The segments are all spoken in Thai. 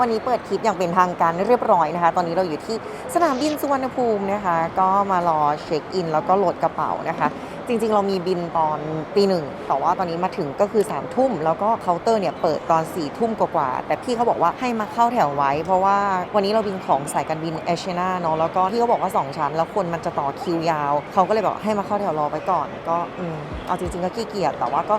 วันนี้เปิดคลิปอย่างเป็นทางการเรียบร้อยนะคะ ตอนนี้เราอยู่ที่สนามบินสุวรรณภูมินะคะ ก็มารอเช็คอิน แล้วก็โหลดกระเป๋านะคะ จริงๆ เรามีบินตอนตีหนึ่งแต่ว่าตอนนี้มาถึงก็คือ3ามทุ่ม แล้วก็เคาน์เตอร์เนี่ยเปิดตอน4ี่ทุ่มกว่าๆแต่พี่เขาบอกว่าให้มาเข้าแถวไว้ เพราะว่าวันนี้เราบินของสายการบินเอเชนาเนาะแล้วก็พี่เขาบอกว่า 2 ชั้น แล้วคนมันจะต่อคิวยาวเขาก็เลยบอกให้มาเข้าแถวรอไปก่อน ก็อืมเอาจริงๆก็ขี้เกียจแต่ว่าก็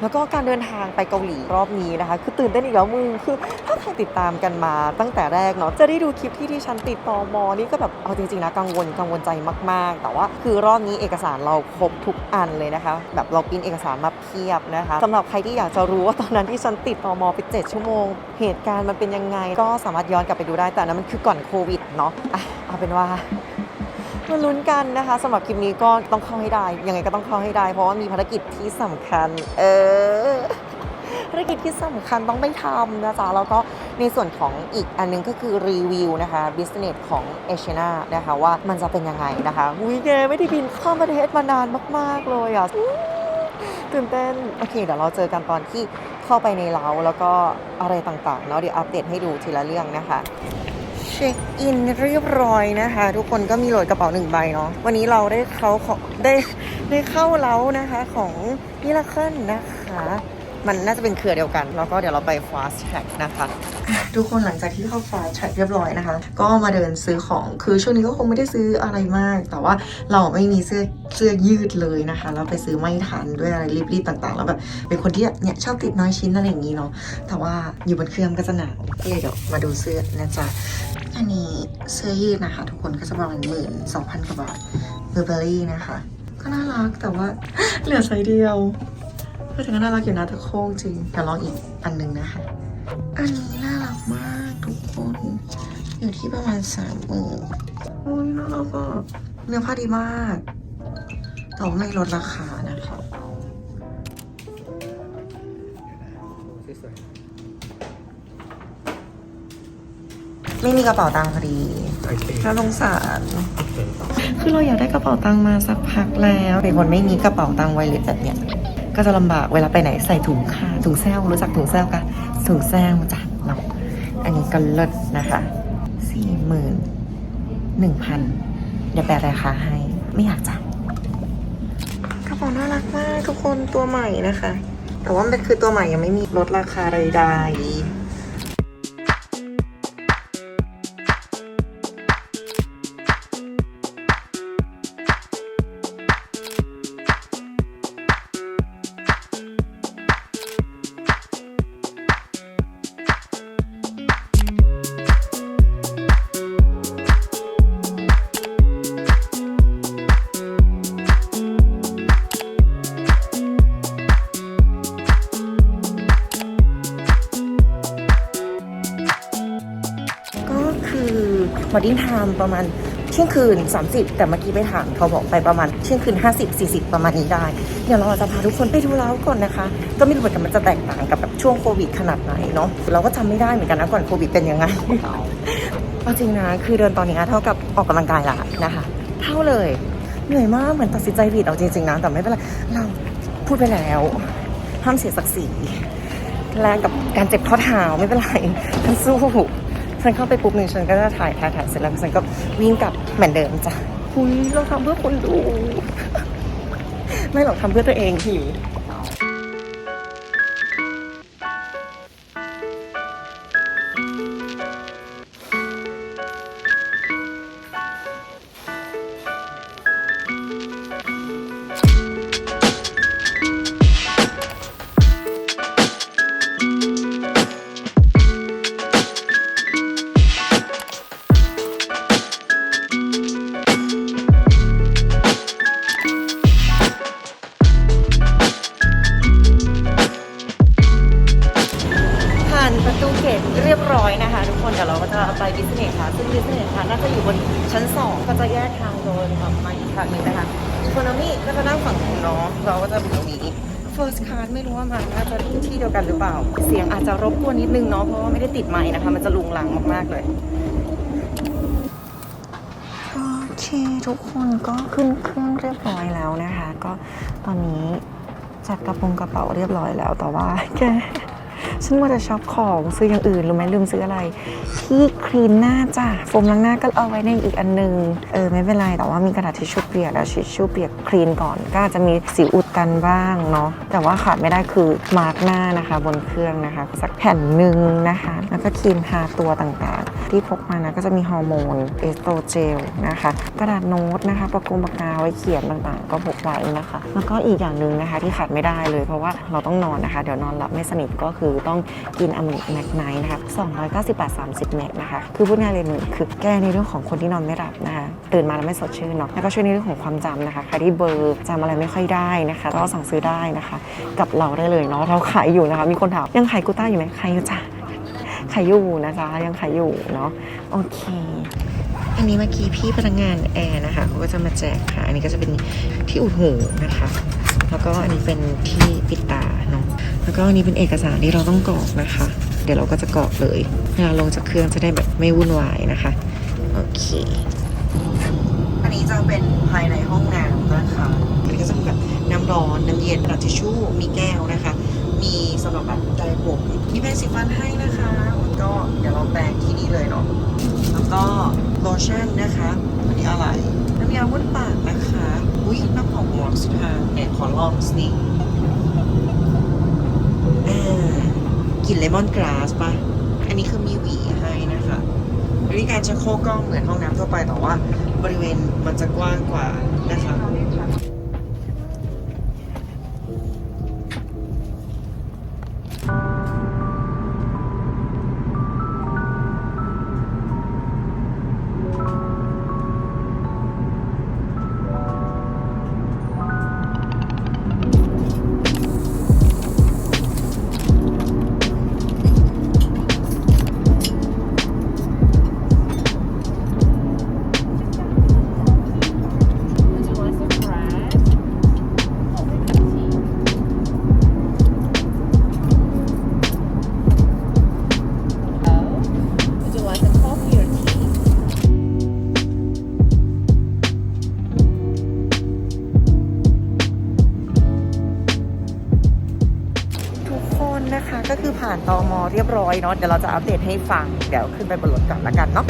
แล้วก็การเดินทางไปเกาหลีรอบนี้นะคะ คือตื่นเต้นอีกแล้วมึงคือถ้าใครติดตามกันมาตั้งแต่แรกเนาะจะได้ดูคลิปที่ที่ฉันติดต่อมอนี่ก็แบบเอาจริงๆนะกังวลกังวลใจมาก ๆ แต่ว่าคือรอบนี้เอกสารเราครบทุกอันเลยนะคะ แบบเราปินเอกสารมาเพียบนะคะสำหรับใครที่อยากจะรู้ว่าตอนนั้นที่ฉันติดต่อมอไป 7 ชั่วโมง เหตุการณ์มันเป็นยังไง ก็สามารถย้อนกลับไปดูได้แต่นนั้นมันคือก่อนโควิดเนาะอะเอาเป็นว่า มาลุ้นกันนะคะสำหรับคลิปนี้ก็ต้องเข้าให้ได้ ยังไงก็ต้องเข้าให้ได้ เพราะว่ามีภารกิจที่สำคัญ เออภารกิจที่สำคัญต้องไปทำนะจ๊ะแล้วก็ในส่วนของอีกอันนึงก็คือรีวิวนะคะ business ของเอเชนานะคะว่ามันจะเป็นยังไงนะคะอุ้ยแกไม่ได้บินข้ามประเทศมานานมาก ๆ เลยอะตื่นเต้นโอเคเดี๋ยวเราเจอกันตอนที่เข้าไปในเล้าแล้วก็อะไรต่างๆเนาะเดี๋ยวอัปเดตให้ดูทีละเรื่องนะคะ เช็คอินเรียบร้อยนะคะ ทุกคนก็มีโหลดกระเป๋าหนึ่งใบเนาะวันนี้เราได้เข้าของได้ได้เข้าเล้านะคะของมิราเคิลนะคะ มันน่าจะเป็นเครือเดียวกัน แล้วก็เดี๋ยวเราไป fast track นะคะทุกคนหลังจากที่เข้า fast track เรียบร้อยนะคะ ก็มาเดินซื้อของคือช่วงนี้ก็คงไม่ได้ซื้ออะไรมาก แต่ว่าเราไม่มีเสื้อเสื้อยืดเลยนะคะเราไปซื้อไม่ทันด้วยอะไรรีบๆต่างๆ แล้วแบบเป็นคนที่เนี่ยชอบติดน้อยชิ้นอะไรอย่างนี้เนาะแต่ว่าอยู่บนเครื่องก็จะหนาวก็เลยเดี๋ยวมาดูเสื้อนะจ๊ะอันนี้เสื้อยืดนะคะ ทุกคนก็จะประมาณหมื่นสองพันกว่าบาทเบอร์เบอรี่นะคะ ก็น่ารักแต่ว่าเหลือไซส์เดียว ก็ถือว่าน่ารักอยู่นะแต่โค้งจริงแต่ลองอีกอันหนึงนะคะ อันนี้น่ารักมากทุกคน อยู่ที่ประมาณสามหมื่นโอ้ยน่ารักอะเนื้อผ้าดีมากแต่ว่าไม่ลดราคานะคะไม่มีกระเป๋าตังค์พอดีโอเคน่าสงสารคือเราอยากได้กระเป๋าตังค์มาสักพักแล้วเป็นคนไม่มีกระเป๋าตังค์ไวเลสแบบเนี้ย ก็จะลำบากเวลาไปไหนใส่ถุงค่ะถุงแซวรู้จักถุงแซวกะถุงแซวจ้ะเนาะอันนี้ก็เลิศนะคะสี่หมื่นหนึ่งพันเดี๋ยวแปลราคาให้ไม่อยากจ่ายกระเป๋าน่ารักมากทุกคนตัวใหม่นะคะ แต่ว่ามันคือตัวใหม่ยังไม่มีลดราคาใดๆ อบอดิ้งไทม์ประมาณเที่ยงคืน 30 แต่เมื่อกี้ไปถามเขาบอกไปประมาณเที่ยงคืน 50 40 ประมาณนี้ได้ เดี๋ยวเราจะพาทุกคนไปดูเล้าก่อนนะคะ ก็ไม่รู้เหมือนกันมันจะแตกต่างกับแบบช่วงโควิดขนาดไหนเนาะเราก็จำไม่ได้เหมือนกันนะก่อนโควิดเป็นยังไงเอาจริงนะคือเดินตอนนี้เท่ากับออกกำลังกายละนะคะ เท่าเลยเหนื่อยมากเหมือนตัดสินใจผิดเอาจริงๆนะแต่ไม่เป็นไรเราพูดไปแล้วห้ามเสียศักดิ์ศรีแลกกับการเจ็บข้อเท้าไม่เป็นไรฉันสู้ ฉันเข้าไปปุ๊บหนึ่งฉันก็จะถ่ายถ่ายถ่ายเสร็จแล้วฉันก็วิ่งกลับเหมือนเดิมจ้ะคุยเราทำเพื่อคนดู ไม่หรอกทำเพื่อตัวเองทีผ่ ออกมาอีกทางนึงนะคะโคนามิก็จะนั่งฝั่งนู้นเนาะเราก็จะอยู่ตรงนี้ First Class ไม่รู้ว่ามันน่าจะที่เดียวกันหรือเปล่า เสียงอาจจะรบกวนนิดนึงเนาะเพราะว่าไม่ได้ติดไมค์นะคะ มันจะลุงลังมากๆเลยโอเคทุกคนก็ขึ้นเครื่องเรียบร้อยแล้วนะคะ ก็ตอนนี้จัดกระโปรงกระเป๋าเรียบร้อยแล้วแต่ว่าแก ฉันมัวแต่ช็อปของซื้ออย่างอื่นรู้ไหมลืมซื้ออะไร ที่ครีนหน้าจ้ะโฟมล้างหน้าก็เอาไว้ในอีกอันนึง เออไม่เป็นไร แต่ว่ามีกระดาษทิชชู่เปียกแล้วทิชชู่เปียกครีนก่อน ก็อาจจะมีสิวอุดตันบ้างเนาะ แต่ว่าขาดไม่ได้คือมาร์กหน้านะคะ บนเครื่องนะคะ สักแผ่นหนึ่งนะคะ แล้วก็ครีมทาตัวต่างๆ ที่พกมานะก็จะมีฮอร์โมนเอสโตรเจลนะคะ กระดาษโน้ตนะคะปากกงปากกาไว้เขียนต่างๆ ก็พกไว้นะคะ แล้วก็อีกอย่างหนึ่งนะคะที่ขาดไม่ได้เลย เพราะว่าเราต้องนอนนะคะ เดี๋ยวนอนหลับไม่สนิทก็คือต้องกินอะมิแมกไนท์นะคะ290บาท30 เมกนะคะ คือพูดง่ายเลยหนึ่งคือแก้ในเรื่องของคนที่นอนไม่หลับนะคะตื่นมาแล้วไม่สดชื่นเนาะแล้วก็ช่วยในเรื่องของความจำนะคะใครที่เบอร์จำอะไรไม่ค่อยได้นะคะก็สั่งซื้อได้นะคะ กับเราได้เลยเนาะเราขายอยู่นะคะ มีคนถามยังขายกูต้าอยู่ไหมขายอยู่จ้ะ ขายอยู่นะจ๊ะยังขายอยู่เนาะโอเค อันนี้เมื่อกี้พี่พนักงานแอร์นะคะเขาก็จะมาแจกค่ะ อันนี้ก็จะเป็นที่อุดหูนะคะ แล้วก็อันนี้เป็นที่ปิดตาเนาะแล้วก็อันนี้เป็นเอกสารที่เราต้องกรอกนะคะ เดี๋ยวเราก็จะกรอกเลยเวลาลงจากเครื่องจะได้แบบไม่วุ่นวายนะคะโอเคอันนี้จะเป็นภายในห้องน้ำนะคะอันนี้ก็จะมีแบบน้ำร้อนน้ำเย็นกระดาษทิชชู่มีแก้วนะคะ มีสำหรับแบบไดร์ผมมีแปรงสีฟันให้นะคะ ก็เดี๋ยวเราแปรงที่นี่เลยเนาะแล้วก็โลชั่นนะคะอันนี้อะไรน้ำยาบ้วนปากนะคะอุ้ยน้ำหอมหวานสุดท้ายเนี่ยขอลองสิกลิ่นเลมอนกราสปะอันนี้คือมีหวีให้นะคะวิธีการจะโครกกล้องเหมือนห้องน้ำทั่วไปแต่ว่า บริเวณมันจะกว้างกว่านะคะ เรียบร้อยเนาะเดี๋ยวเราจะอัปเดตให้ฟังเดี๋ยวขึ้นไปบนรถก่อนละกันเนาะ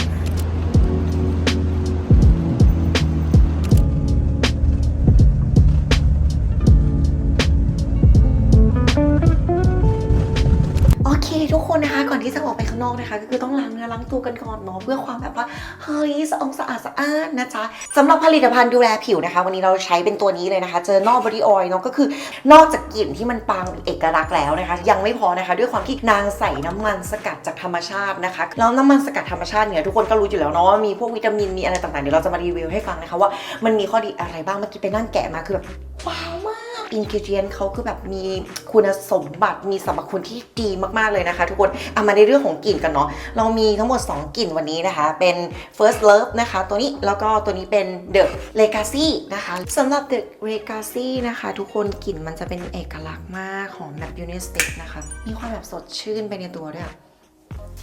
คทุกคนนะคะก่อนที่จะออกไปข้างนอกนะคะ ก็คือต้องล้างเนื้อล้างตัวกันก่อนเนาะเพื่อความแบบว่าเฮ้ยสะอาดสะอาดสะอาดนะจ๊ะสำหรับผลิตภัณฑ์ดูแลผิวนะคะ วันนี้เราใช้เป็นตัวนี้เลยนะคะเจอ n น l Body Oil เนาะก็คือนอกจากกลิ่นที่มันปังเอกลักษณ์แล้วนะคะ ยังไม่พอนะคะ ด้วยความที่นางใส่น้ำมันสกัดจากธรรมชาตินะคะแล้วน้ำมันสกัดธรรมชาติเนี่ยทุกคนก็รู้อยู่แล้วเนาะว่ามีพวกวิตามินมีอะไรต่างๆเดี๋ยวเราจะมารีวิวให้ฟังนะคะว่ามันมีข้อดีอะไรบ้างเมื่อกี้ไปนั่งแกะมาคือแบบว้าว อินกิเดียนเขาคือแบบมีคุณสมบัติมีสรรพคุณที่ดีมากๆเลยนะคะ ทุกคนเอามาในเรื่องของกลิ่นกันเนาะเรามีทั้งหมด 2 กลิ่นวันนี้นะคะ เป็น first love นะคะ ตัวนี้แล้วก็ตัวนี้เป็น the legacy นะคะสำหรับ the legacy นะคะ ทุกคนกลิ่นมันจะเป็นเอกลักษณ์มากของแบบ unistic นะคะ มีความแบบสดชื่นไปในตัวด้วย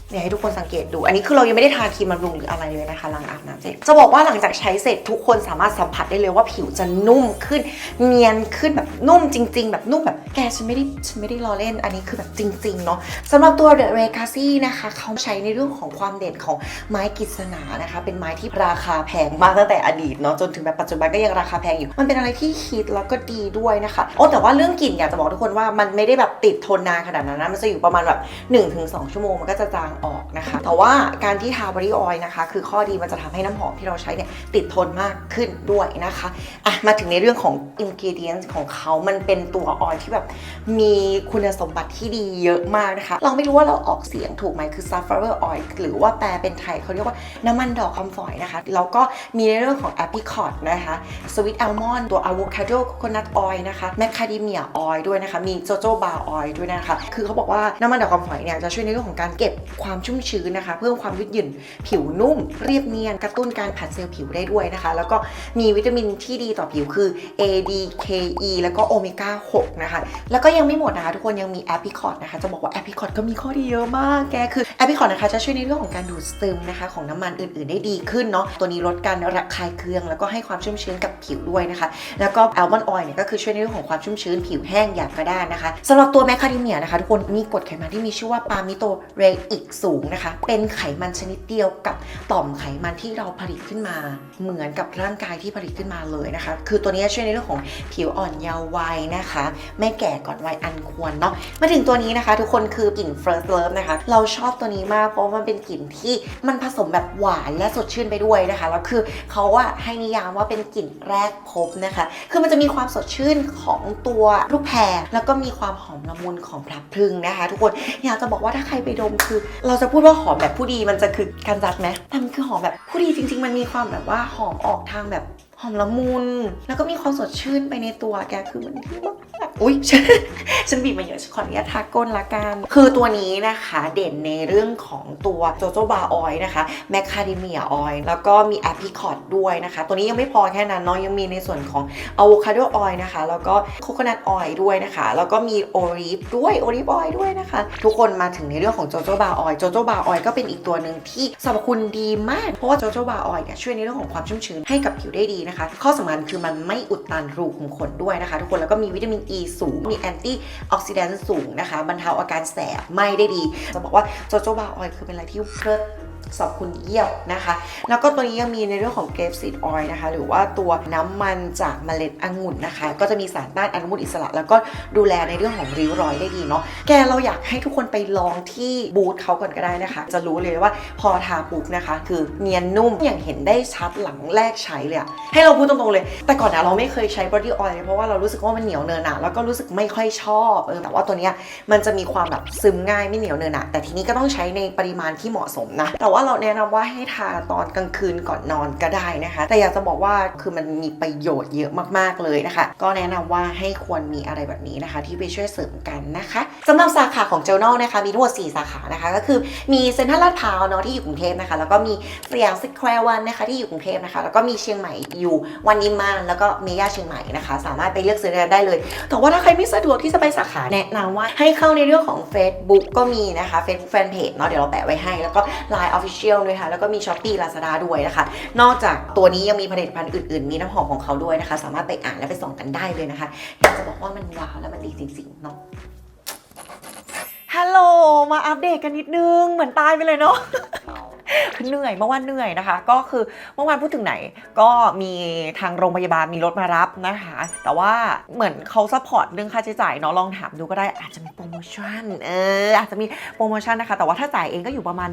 เดี๋ยให้ทุกคนสังเกตดู อันนี้คือเรายังไม่ได้ทาครีมบำรุงหรืออะไรเลยนะคะหลังอาบน้ำเสร็จจะบอกว่าหลังจากใช้เสร็จทุกคนสามารถสัมผัสได้เลยว่าผิวจะนุ่มขึ้น เนียนขึ้นแบบนุ่มจริง ๆ แบบนุ่มแบบแกฉันไม่ได้ฉันไม่ได้ล้อเล่น อันนี้คือแบบจริง ๆ เนาะสำหรับตัว The r e c a s i นะคะเขาใช้ในเรื่องของความเด่นของไม้กฤษณานะคะ เป็นไม้ที่ราคาแพงมากตั้งแต่อดีตเนาะจนถึงแบบปัจจุบันก็ยังราคาแพงอยู่ มันเป็นอะไรที่ฮิตแล้วก็ดีด้วยนะคะโอ้แต่ว่าเรื่องกลิ่นอยากจะบอกทุกคนว่ามันไม่ได้แบบติดทนนานขนาดนั้นนะมันจะอยู่ประมาณแบบ1-2 ชั่วโมงมันก็จะจางออกนะคะ แต่ว่าการที่ทาบริออยนะคะ คือข้อดีมันจะทำให้น้ำหอมที่เราใช้เนี่ยติดทนมากขึ้นด้วยนะคะอะมาถึงในเรื่องของ ingredient ของเขามันเป็นตัวออยที่แบบมีคุณสมบัติที่ดีเยอะมากนะคะ เราไม่รู้ว่าเราออกเสียงถูกไหมคือ sunflower oil หรือว่าแปลเป็นไทยเขาเรียกว่าน้ำมันดอกคำฝอยนะคะ แล้วก็มีในเรื่องของ apricot นะคะ sweet almond ตัว avocado coconut oil นะคะ macadamia oil ด้วยนะคะ มี jojoba oil ด้วยนะคะ คือเขาบอกว่าน้ำมันดอกคำฝอยเนี่ยจะช่วยในเรื่องของการเก็บความชุ่มชื้นนะคะ เพิ่มความยืดหยุ่นผิวนุ่ม เรียบเนียน กระตุ้นการผัดเซลล์ผิวได้ด้วยนะคะ แล้วก็มีวิตามินที่ดีต่อผิวคือ A D K E แล้วก็โอเมก้า6นะคะ แล้วก็ยังไม่หมดนะคะทุกคนยังมีแอป i ิคอตนะคะ จะบอกว่าแอป i ิคอตก็มีข้อดีเยอะมากแกคือแอป i ิคอตนะคะจะช่วยในเรื่องของการดูดซึมนะคะของน้ำมันอื่น ๆ ได้ดีขึ้นเนาะตัวนี้ลดการระคายเคือง แล้วก็ให้ความชุ่มชื้นกับผิวด้วยนะคะ แล้วก็อัลมอนด์ออยล์เนี่ยก็คือช่วยในเรื่องของความชุ่มชื้นผิวแห้งอย่างกระด้านนะคะสำหรับตัวแมคคาเดเมียนะคะทุกคนมีกรดไขมันที่มีชื่อว่าปามิโตเรอิกสูงนะคะ เป็นไขมันชนิดเดียวกับต่อมไขมันที่เราผลิตขึ้นมา เหมือนกับร่างกายที่ผลิตขึ้นมาเลยนะคะ คือตัวนี้ช่วยในเรื่องของผิวอ่อนเยาว์วัยนะคะ ไม่แก่ก่อนวัยอันควรเนาะมาถึงตัวนี้นะคะ ทุกคนคือกลิ่น first love นะคะ เราชอบตัวนี้มากเพราะมันเป็นกลิ่นที่มันผสมแบบหวานและสดชื่นไปด้วยนะคะแล้วคือเขาอะให้นิยามว่าเป็นกลิ่นแรกพบนะคะ คือมันจะมีความสดชื่นของตัวลูกแพรแล้วก็มีความหอมละมุนของพลับพรึงนะคะ ทุกคนอยากจะบอกว่าถ้าใครไปดมคือเราจะพูดว่าหอมแบบผู้ดีมันจะคือการจัดไหมแต่มันคือหอมแบบผู้ดีจริง ๆ มันมีความแบบว่าหอมออกทางแบบ หอมละมุน แล้วก็มีความสดชื่นไปในตัวแกคือมันคือมากอุ้ยฉันฉันบีบมาเยอะขออนุญาตทาก้นละกัน คือตัวนี้นะคะเด่นในเรื่องของตัวโจโจบาออยนะคะแมคคาเดเมียออยแล้วก็มีแอปริคอตด้วยนะคะ ตัวนี้ยังไม่พอแค่นั้นเนาะยังมีในส่วนของอะโวคาโดออยนะคะ แล้วก็โคโคนัทออยด้วยนะคะ แล้วก็มีโอลีฟด้วยโอลีฟออยด้วยนะคะ ทุกคนมาถึงในเรื่องของโจโจบาออยโจโจบาออยก็เป็นอีกตัวหนึ่งที่สรรพคุณดีมาก เพราะว่าโจโจบาออยเนี่ยช่วยในเรื่องของความชุ่มชื้นให้กับผิวได้ดีนะคะ ข้อสำคัญคือมันไม่อุดตันรูขุมขนด้วยนะคะ ทุกคนแล้วก็มีวิตามินอ e ีสูง มีแอนตี้ออกซิแดนต์สูงนะคะบรรเทาอาการแสบไม่ได้ดี จะบอกว่าโจโจบาออยคือเป็นอะไรที่เพลิด สรรพคุณเยี่ยมนะคะ แล้วก็ตัวนี้ยังมีในเรื่องของเกรปซีดออยล์นะคะ หรือว่าตัวน้ำมันจากเมล็ดองุ่นนะคะ ก็จะมีสารต้านอนุมูลอิสระ แล้วก็ดูแลในเรื่องของริ้วรอยได้ดีเนาะ แกเราอยากให้ทุกคนไปลองที่บูธเขาก่อนก็ได้นะคะ จะรู้เลยว่าพอทาปุ๊บนะคะ คือเนียนนุ่มอย่างเห็นได้ชัดหลังแรกใช้เลยอะให้เราพูดตรงๆเลย แต่ก่อนนะเราไม่เคยใช้บอดี้ออยล์เลยเพราะว่าเรารู้สึกว่ามันเหนียวเนินหนะแล้วก็รู้สึกไม่ค่อยชอบเออแต่ว่าตัวเนี้ยมันจะมีความแบบซึมง่ายไม่เหนียวเนินหนะแต่ทีนี้ก็ต้องใช้ในปริมาณที่เหมาะสมนะแต่ว่าเราแนะนำว่าให้ทาตอนกลางคืนก่อนนอนก็ได้นะคะ แต่อยากจะบอกว่าคือมันมีประโยชน์เยอะมากๆเลยนะคะ ก็แนะนำว่าให้ควรมีอะไรแบบนี้นะคะ ที่ไปช่วยเสริมกันนะคะสำหรับสาขาของเจลนอลนะคะ มีทั้งหมด4สาขานะคะ ก็คือมีเซ็นทรัลลาดพร้าวเนาะที่อยู่กรุงเทพนะคะ แล้วก็มีสยามสแควร์วันนะคะที่อยู่กรุงเทพนะคะ แล้วก็มีเชียงใหม่อยู่วันนิมานแล้วก็เมย่าเชียงใหม่นะคะ สามารถไปเลือกซื้อได้เลย แต่ว่าถ้าใครไม่สะดวกที่จะไปสาขาแนะนำว่าให้เข้าในเรื่องของ Facebook ก็มีนะคะ Facebook Fanpage เนาะเดี๋ยวเราแปะไว้ให้แล้วก็ Line Official ด้วยค่ะ แล้วก็มี Shopee Lazada ด้วยนะคะ นอกจากตัวนี้ยังมีผลิตภัณฑ์อื่นๆ มีน้ำหอมของเขาด้วยนะคะ สามารถไปอ่านและไปส่องกันได้เลยนะคะ อยากจะบอกว่ามันว้าวและมันดีจริงๆเนาะฮัลโหลมาอัปเดตกันนิดนึงเหมือนตายไปเลยเนาะ เหนื่อยเมื่อวานเหนื่อยนะคะ ก็คือเมื่อวานพูดถึงไหน ก็มีทางโรงพยาบาลมีรถมารับนะคะ แต่ว่าเหมือนเขาซัพพอร์ตเรื่องค่าใช้จ่ายเนาะลองถามดูก็ได้อาจจะมีโปรโมชั่นเอออาจจะมีโปรโมชั่นนะคะ แต่ว่าถ้าจ่ายเองก็อยู่ประมาณ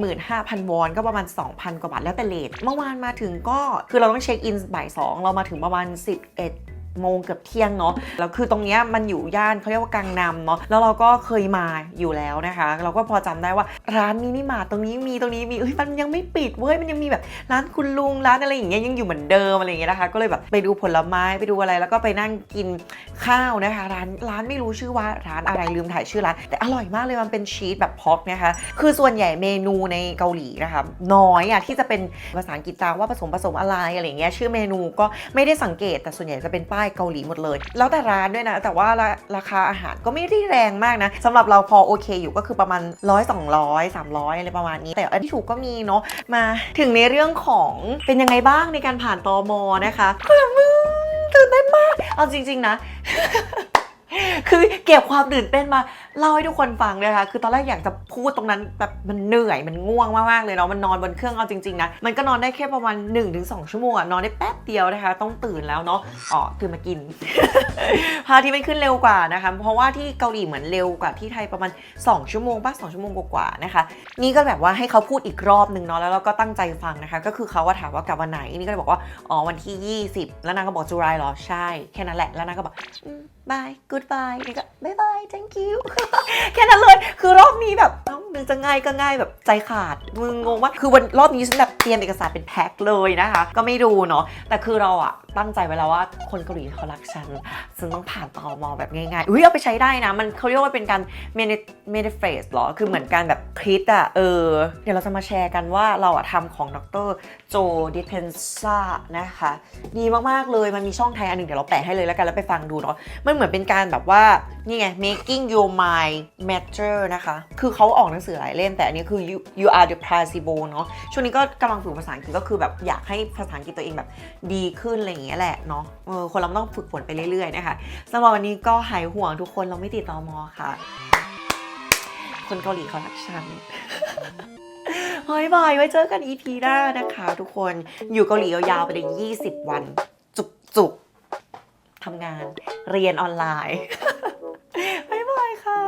75,000 วอน ก็ประมาณ 2,000 กว่าบาทแล้วแต่เลทเมื่อวานมาถึงก็คือเราต้องเช็คอินบ่ายสองเรามาถึงประมาณ 11 โมงเกือบเที่ยงเนาะแล้วคือตรงเนี้ยมันอยู่ย่านเขาเรียกว่ากลางนำเนาะแล้วเราก็เคยมาอยู่แล้วนะคะ เราก็พอจำได้ว่าร้านมินิมาร์ตรงนี้มีตรงนี้มีเอ้ยมันยังไม่ปิดเว้ยมันยังมีแบบร้านคุณลุงร้านอะไรอย่างเงี้ยยังอยู่เหมือนเดิมอะไรอย่างเงี้ยนะคะ ก็เลยแบบไปดูผลไม้ไปดูอะไรแล้วก็ไปนั่งกินข้าวนะคะ ร้านร้านไม่รู้ชื่อว่าร้านอะไรลืมถ่ายชื่อร้านแต่อร่อยมากเลยมันเป็นชีสแบบพอกนะคะ คือส่วนใหญ่เมนูในเกาหลีนะคะน้อยอะที่จะเป็นภาษาอังกฤษจาว่าผสมผสมอะไรอะไรอย่างเงี้ยชื่อเมนูก็ไม่ได้สังเกตแต่ส่วนใหญ่จะเป็นป้ายเกาหลีหมดเลย แล้วแต่ร้านด้วยนะ แต่ว่าราคาอาหารก็ไม่ได้แรงมากนะสำหรับเราพอโอเคอยู่ก็คือประมาณ100 200 300อะไรประมาณนี้ แต่อันที่ถูกก็มีเนาะมาถึงในเรื่องของเป็นยังไงบ้างในการผ่านตอมอนะคะก็แบบมึงตื่นเต้นมาก เอาจริง ๆ นะ คือเก็บความตื่นเต้นมาเล่าให้ทุกคนฟังเลยค่ะ คือตอนแรกอยากจะพูดตรงนั้นแบบมันเหนื่อยมันง่วงมากๆเลยเนาะ มันนอนบนเครื่องเอาจริงๆนะ มันก็นอนได้แค่ประมาณ 1-2 ชั่วโมงอะนอนได้แป๊บเดียวนะคะ ต้องตื่นแล้วเนาะ อ๋อตื่นมากิน พาที่มันขึ้นเร็วกว่านะคะ เพราะว่าที่เกาหลีเหมือนเร็วกว่าที่ไทยประมาณ 2 ชั่วโมงป่ะ2ชั่วโมงกว่าๆนะคะ นี่ก็แบบว่าให้เขาพูดอีกรอบหนึ่งเนาะ แล้วเราก็ตั้งใจฟังนะคะ ก็คือเขาว่าถามว่ากลับวันไหน นี่ก็เลยบอกว่า อ๋อวันที่ 20 แล้วนางก็บอกจุไรเหรอ ใช่ แค่นั้นแหละ แล้วนางก็บอก บาย goodbye นี่ก็บายบาย thank you แค่นั้นเลย คือรอบนี้แบบเอ้ามึงจะง่ายก็ง่ายแบบใจขาด มึงงงว่า คือวันรอบนี้ฉันแบบเตรียมเอกสารเป็นแพ็คเลยนะคะ ก็ไม่ดูเนาะ แต่คือเราอะตั้งใจไว้แล้วว่าคนเกาหลีเขารักฉันฉันต้องผ่านตอมอแบบง่ายๆอุ้ยเอาไปใช้ได้นะ มันเขาเรียกว่าเป็นการเมนเฟสหรอ คือเหมือนการแบบคิดอะเออ เดี๋ยวเราจะมาแชร์กันว่าเราอะทำของดรโจดิเพนซ่านะคะ ดีมากๆเลยมันมีช่องไทยอันหนึ่งเดี๋ยวเราแปะให้เลยแล้วกันแล้วไปฟังดูเนาะมันเหมือนเป็นการแบบว่านี่ไง making your mind matter นะคะ คือเขาออกหนังสือหลายเล่มแต่อันนี้คือ you you are the placebo เนาะช่วงนี้ก็กำลังฝึกภาษาอังกฤษก็คือแบบอยากให้ภาษาอังกฤษตัวเองแบบดีขึ้นอะไรางเงี้ยแหละเนาะคนเราต้องฝึกฝนไปเรื่อยๆนะคะสำหรับวันนี้ก็หายห่วงทุกคนเราไม่ติดตอมอค่ะ คนเกาหลีเขารักฉันเฮ้ยบอยไว้เจอกัน EP หน้านะคะ ทุกคนอยู่เกาหลียาวๆไปเลย20 วัน จุกๆทำงานเรียนออนไลน์บ๊ายบายค่ะ